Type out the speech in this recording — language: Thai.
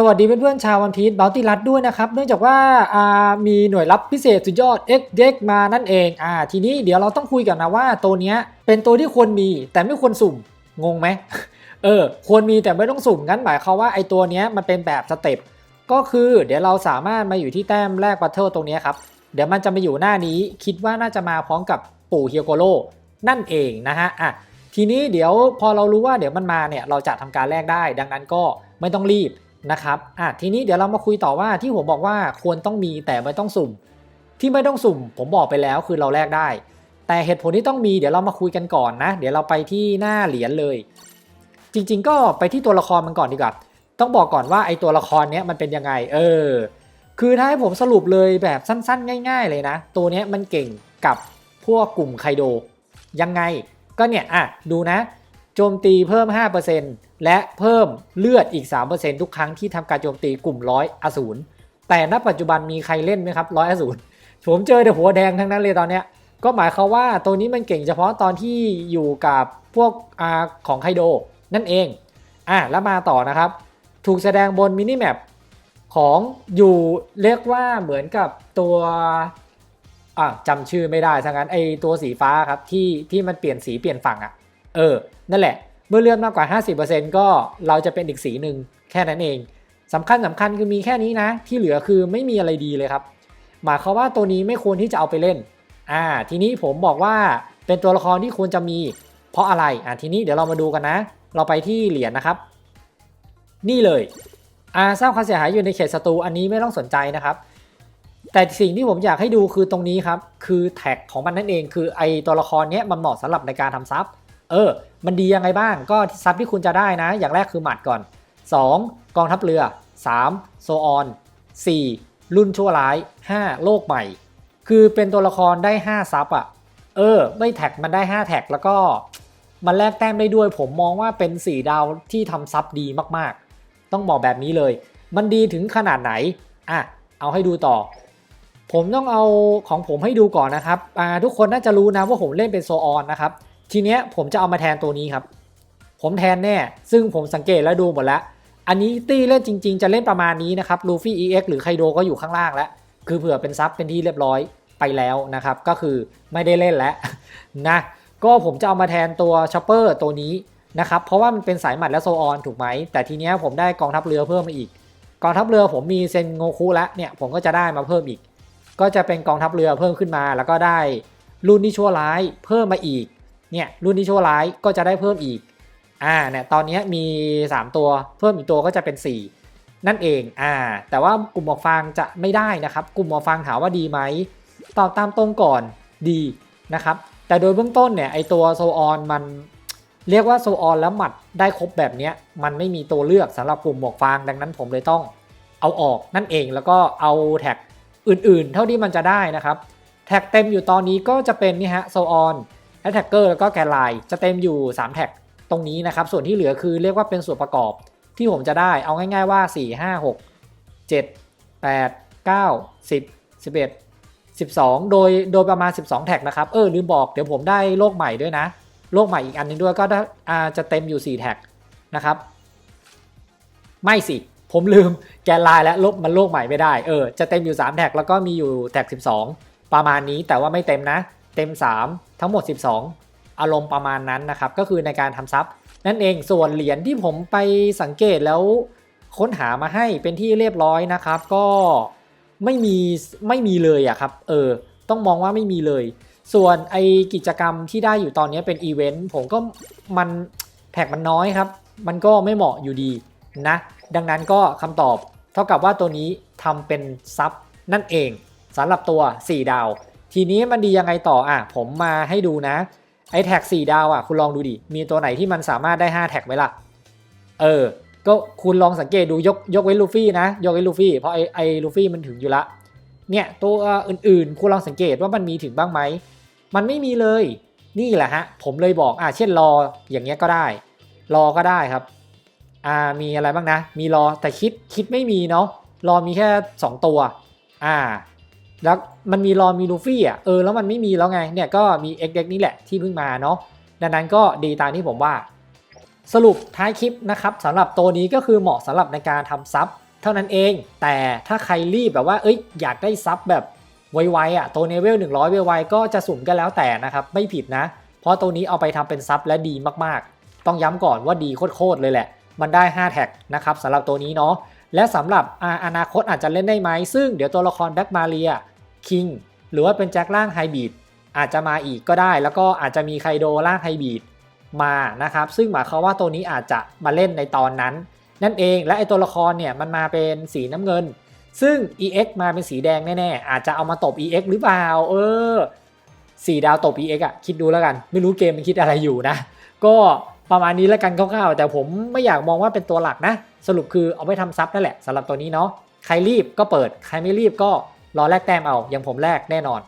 สวัสดีเพื่อนๆชาววันพีชบลตี้รัดด้วยนะครับเนื่องจากว่าามีหน่วยรับพิเศษสุดยอด X d e x มานั่นเองอ่าทีนี้เดี๋ยวเราต้องคุยกันนะว่าตัวเนี้ยเป็นตัวที่ควรมีแต่ไม่ควรสุ่มงงไหมเออควรมีแต่ไม่ต้องสุ่มงั้นหมายความว่าไอตัวเนี้ยมันเป็นแบบสเต็ปก็คือเดี๋ยวเราสามารถมาอยู่ที่แต้มแรกบัตเทิลตรงนี้ครับเดี๋ยวมันจะมาอยู่หน้านี้คิดว่าน่าจะมาพร้อมกับปู่เฮียโกโร่นั่นเองนะฮะอะทีนี้เดี๋ยวพอเรารู้ว่าเดี๋ยวมันมาเนี่ยเราจะทำการแลกได้ ดังนั้นก็ไม่ต้องรีบ นะครับอะทีนี้เดี๋ยวเรามาคุยต่อว่าที่ผมบอกว่าควรต้องมีแต่ไม่ต้องสุ่ม ที่ไม่ต้องสุ่ม ผมบอกไปแล้วคือเราแลกได้ แต่เหตุผลที่ต้องมีเดี๋ยวเรามาคุยกันก่อนนะ เดี๋ยวเราไปที่หน้าเหรียญเลย จริง ๆ ก็ไปที่ตัวละครมันก่อนดีกว่าต้องบอกก่อนว่าไอตัวละครเนี้ยมันเป็นยังไง เออ คือถ้าให้ผมสรุปเลยแบบสั้น ๆ ง่าย ๆ เลยนะ ตัวเนี้ยมันเก่งกับพวกกลุ่มไคโดยังไง ก็เนี่ยอะดูนะ โจมตีเพิ่ม 5% และเพิ่มเลือดอีก 3%ทุกครั้งที่ทำการโจมตีกลุ่มร้อยอสูรแต่ณปัจจุบันมีใครเล่นไหมครับร้อยอสูรผมเจอแต่หัวแดงทั้งนั้นเลยตอนเนี้ยก็หมายความว่าตัวนี้มันเก่งเฉพาะตอนที่อยู่กับพวกอาของไคโดนั่นเองอะแล้วมาต่อนะครับ ถูกแสดงบนมินิแมปของอยู่เรียกว่าเหมือนกับตัวอะจำชื่อไม่ได้ทั้งนั้นไอตัวสีฟ้าครับที่ที่มันเปลี่ยนสีเปลี่ยนฝั่งอะ่ะเออนั่นแหละ เมื่อเลื่อนมากกว่า 50%ก็เราจะเป็นอีกสีหนึ่งแค่นั้นเองสำคัญสำคัญคือมีแค่นี้นะ ที่เหลือคือไม่มีอะไรดีเลยครับ หมายความว่าตัวนี้ไม่ควรที่จะเอาไปเล่นอ่าทีนี้ผมบอกว่าเป็นตัวละครที่ควรจะมี เพราะอะไรอ่าทีนี้เดี๋ยวเรามาดูกันนะ เราไปที่เหรียญนะครับ นี่เลยอ่าสร้างความเสียหายอยู่ในเขตศัตรูอันนี้ไม่ต้องสนใจนะครับ แต่สิ่งที่ผมอยากให้ดูคือตรงนี้ครับ คือแท็กของมันนั่นเอง คือไอตัวละครเนี้ยมันเหมาะสำหรับในการทำซับเออ มันดียังไงบ้างก็ซับที่คุณจะได้นะ อย่างแรกคือหมัดก่อน 2. กองทัพเรือ 3. โซออน 4. รุ่นชั่วร้าย 5. โลกใหม่ คือเป็นตัวละครได้ 5 ซับอะ่ะ เออ ไม่แท็กมันได้ 5 แท็กแล้วก็ มันแลกแต้มได้ด้วย ผมมองว่าเป็น 4 ดาวที่ทำซับดีมากๆ ต้องบอกแบบนี้เลย มันดีถึงขนาดไหน อะ เอาให้ดูต่อ ผมต้องเอาของผมให้ดูก่อนนะครับ อ่า ทุกคนน่าจะรู้นะว่าผมเล่นเป็นโซออนนะครับ ทีเนี้ยผมจะเอามาแทนตัวนี้ครับ ผมแทนแน่ ซึ่งผมสังเกตแล้วดูหมดแล้ว อันนี้ตี้เล่นจริง ๆ จะเล่นประมาณนี้นะครับลูฟี่ EX หรือไคโดก็อยู่ข้างล่างแล้ว คือเผื่อเป็นซับเป็นที่เรียบร้อยไปแล้วนะครับ ก็คือไม่ได้เล่นแล้วนะ ก็ผมจะเอามาแทนตัวชอปเปอร์ตัวนี้นะครับ เพราะว่ามันเป็นสายหมัดและโซออนถูกไหม แต่ทีเนี้ยผมได้กองทัพเรือเพิ่มมาอีก กองทัพเรือผมมีเซนโงคุแล้วเนี่ยผมก็จะได้มาเพิ่มอีก ก็จะเป็นกองทัพเรือเพิ่มขึ้นมา แล้วก็ได้รุ่นที่ชั่วร้ายเพิ่มมาอีก เนี่ยรุ่นที่ชั่วร้ายก็จะได้เพิ่มอีกอ่าเนี่ยตอนนี้มี 3 ตัวเพิ่มอีกตัวก็จะเป็น 4 นั่นเองอ่าแต่ว่ากลุ่มหมอกฟางจะไม่ได้นะครับ กลุ่มหมอกฟางถามว่าดีไหมตอบตามตรงก่อนดีนะครับแต่โดยเบื้องต้นเนี่ยไอตัวโซออนมันเรียกว่าโซออนแล้วหมัดได้ครบแบบนี้มันไม่มีตัวเลือกสำหรับกลุ่มหมวกฟางดังนั้นผมเลยต้องเอาออกนั่นเองแล้วก็เอาแท็กอื่นๆ เท่าที่มันจะได้นะครับ แท็กเต็มอยู่ตอนนี้ก็จะเป็นนี่ฮะโซออน แอตแทกเกอร์แล้วก็แกนไลน์จะเต็มอยู่ 3 แท็กตรงนี้นะครับ ส่วนที่เหลือคือเรียกว่าเป็นส่วนประกอบที่ผมจะได้เอาง่ายๆว่า 4 5 6 7 8 9 10 11 12 โดยโดยประมาณ 12 แท็กนะครับ เออลืมบอกเดี๋ยวผมได้โลกใหม่ด้วยนะ โลกใหม่อีกอันนึงด้วยก็ได้อาจะเต็มอยู่ 4 แท็กนะครับ ไม่สิ ผมลืมแกนไลน์และลบมันโลกใหม่ไม่ได้ เออ จะเต็มอยู่ 3 แท็กแล้วก็มีอยู่แท็ก 12 ประมาณนี้แต่ว่าไม่เต็มนะ เต็ม 3 ทั้งหมด 12 อารมณ์ประมาณนั้นนะครับ ก็คือในการทำซับนั่นเองส่วนเหรียญที่ผมไปสังเกตแล้วค้นหามาให้เป็นที่เรียบร้อยนะครับ ก็ไม่มีไม่มีเลยอะครับ เออ ต้องมองว่าไม่มีเลย ส่วนไอกิจกรรมที่ได้อยู่ตอนนี้เป็นอีเวนต์ผมก็มันแท็กมันน้อยครับ มันก็ไม่เหมาะอยู่ดีนะ ดังนั้นก็คำตอบเท่ากับว่าตัวนี้ทำเป็นซับนั่นเองสำหรับตัว 4 ดาว ทีนี้มันดียังไงต่ออะผมมาให้ดูนะไอแท็ก4ดาวอะคุณลองดูดิ มีตัวไหนที่มันสามารถได้ 5 แท็กไหมล่ะ เออ ก็คุณลองสังเกตดูยกยกเว้นลูฟี่นะ ยกเว้นลูฟี่เพราะไอไอลูฟี่มันถึงอยู่ละ เนี่ยตัวอื่นๆ คุณลองสังเกตว่ามันมีถึงบ้างไหม มันไม่มีเลย นี่แหละฮะ ผมเลยบอกอ่าเช่นรออย่างเงี้ยก็ได้ รอก็ได้ครับ อ่ามีอะไรบ้างนะ มีรอแต่คิดคิดไม่มีเนาะ รอมีแค่ 2 ตัว อ่า แล้วมันมีรอมีลูฟี่อะเออแล้วมันไม่มีแล้วไงเนี่ยก็มีเอ็กเด็กนี่แหละที่เพิ่งมาเนาะดังนั้นก็ดีตามที่ผมว่า สรุปท้ายคลิปนะครับสำหรับตัวนี้ก็คือเหมาะสำหรับในการทำซับเท่านั้นเอง แต่ถ้าใครรีบแบบว่าเอ้ยอยากได้ซับแบบไวๆอะตัวเนเวล100 ไวๆก็จะสุ่มกันแล้วแต่นะครับไม่ผิดนะ เพราะตัวนี้เอาไปทำเป็นซับและดีมากๆ ต้องย้ำก่อนว่าดีโคตรๆเลยแหละ มันได้ 5 แท็กนะครับสำหรับตัวนี้เนาะ และสำหรับออนาคตอาจจะเล่นได้ไหม ซึ่งเดี๋ยวตัวละครแบ็กมาเรียคิงหรือว่าเป็นแจ็คล่างไฮบีดอาจจะมาอีกก็ได้ แล้วก็อาจจะมีไคโดล่างไฮบีดมานะครับ ซึ่งหมายความว่าตัวนี้อาจจะมาเล่นในตอนนั้น นั่นเองและไอตัวละครเนี่ยมันมาเป็นสีน้ำเงิน ซึ่ง EX มาเป็นสีแดงแน่ๆ อาจจะเอามาตบ EX หรือเปล่าเออสีดาวตบ EX อะคิดดูแล้วกัน ไม่รู้เกมมันคิดอะไรอยู่นะ ก็ ประมาณนี้แล้วกันคร่าวๆแต่ผมไม่อยากมองว่าเป็นตัวหลักนะ สรุปคือเอาไปทำซับนั่นแหละสำหรับตัวนี้เนาะใครรีบก็เปิด ใครไม่รีบก็รอแลกแต้มเอาอย่างผมแลกแน่นอน